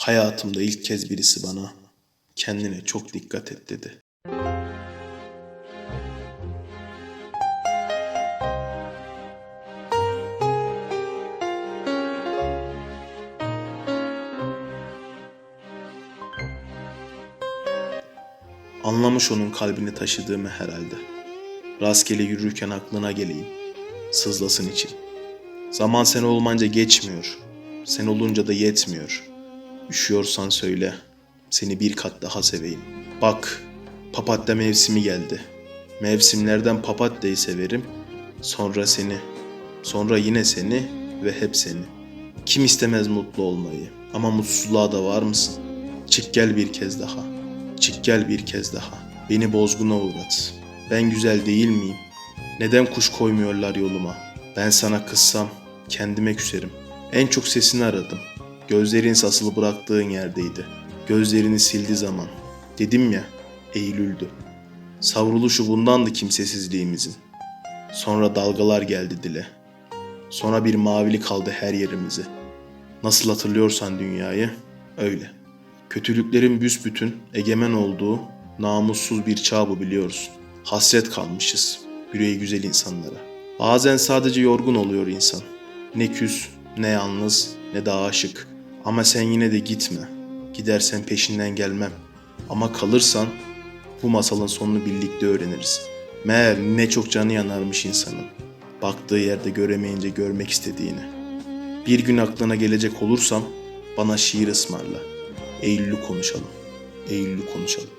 Hayatımda ilk kez birisi bana kendine çok dikkat et dedi. Anlamış onun kalbini taşıdığımı herhalde. Rastgele yürürken aklına geleyim. Sızlasın için. Zaman sen olmanca geçmiyor. Sen olunca da yetmiyor. Üşüyorsan söyle. Seni bir kat daha seveyim. Bak, papatya mevsimi geldi. Mevsimlerden papatyayı severim. Sonra seni. Sonra yine seni ve hep seni. Kim istemez mutlu olmayı? Ama mutsuzluğa da var mısın? Çık gel bir kez daha. Çık gel bir kez daha. Beni bozguna uğrat. Ben güzel değil miyim? Neden kuş koymuyorlar yoluma? Ben sana kızsam kendime küserim. En çok sesini aradım. Gözlerin asılı bıraktığın yerdeydi. Gözlerini sildi zaman. Dedim ya, Eylül'dü. Savruluşu bundandı kimsesizliğimizin. Sonra dalgalar geldi dile. Sonra bir mavili kaldı her yerimize. Nasıl hatırlıyorsan dünyayı, öyle. Kötülüklerin büsbütün egemen olduğu namussuz bir çağ bu biliyorsun. Hasret kalmışız yüreği güzel insanlara. Bazen sadece yorgun oluyor insan. Ne küs, ne yalnız, ne de aşık. Ama sen yine de gitme. Gidersen peşinden gelmem. Ama kalırsan bu masalın sonunu birlikte öğreniriz. Meğer ne çok canı yanarmış insanın. Baktığı yerde göremeyince görmek istediğini. Bir gün aklına gelecek olursam bana şiir ısmarla. Eylül'ü konuşalım. Eylül'ü konuşalım.